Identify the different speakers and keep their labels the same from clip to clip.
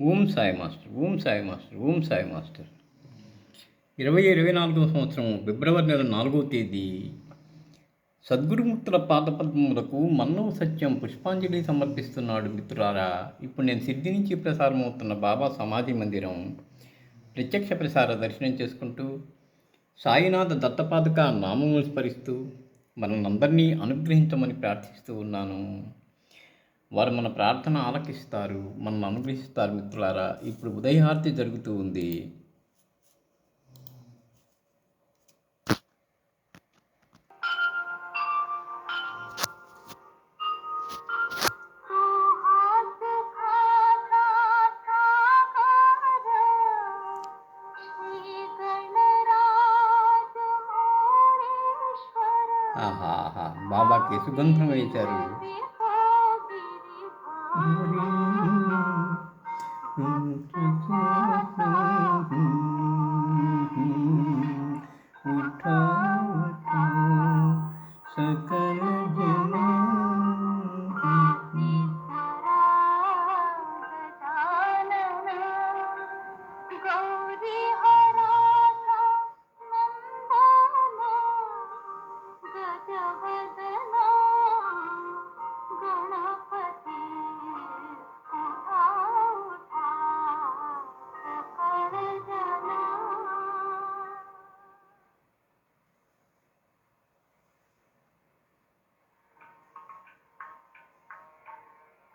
Speaker 1: Om Sai master Om Sai master Om Sai master. ఇరవై ఇరవై నాలుగవ సంవత్సరం ఫిబ్రవరి నెల నాలుగవ తేదీ. సద్గురుమూర్తుల పాదపద్మములకు మన్నవ సత్యం పుష్పాంజలి సమర్పిస్తున్నాడు మిత్రులారా. ఇప్పుడు నేను సిద్ధి నుంచి ప్రసారమవుతున్న బాబా సమాధి మందిరం ప్రత్యక్ష ప్రసార దర్శనం చేసుకుంటూ సాయినాథ దత్తపాదుక నామములు స్మరిస్తూ మనందరినీ అనుగ్రహించమని ప్రార్థిస్తూ ఉన్నాను. వారు మన ప్రార్థన ఆలకిస్తారు మనల్ని అనుగ్రహిస్తారు మిత్రులారా. ఇప్పుడు ఉదయహారతి జరుగుతూ ఉంది. బాబాకి సుగంధం వేశారు.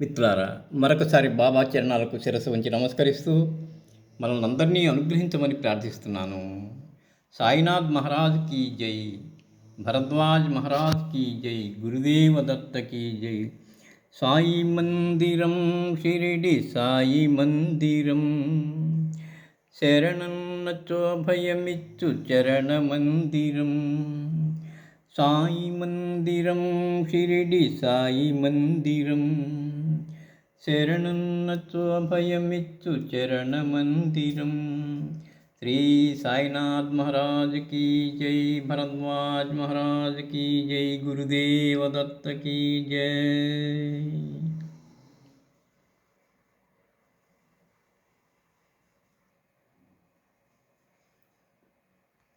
Speaker 1: మిత్రులారా మరొకసారి బాబా చరణాలకు శిరస్సు ఉంచి నమస్కరిస్తూ మనల్ని అందరినీ అనుగ్రహించమని ప్రార్థిస్తున్నాను. సాయినాథ్ మహారాజ్ కీ జై భరద్వాజ్ మహారాజ్ కీ జై గురుదేవ దత్త కీ జై. సాయి మందిరం షిరిడి సాయి మందిరం. शरणं न च अभयमिच्छुचरणमन्दिरं साई मन्दिरं शिरिडि साई मन्दिरं शरणं न च अभयमिच्छुचरणमन्दिरं श्री साईनाथमहाराज की जय भरद्वाज महाराज की जय गुरुदेवदत्तके जय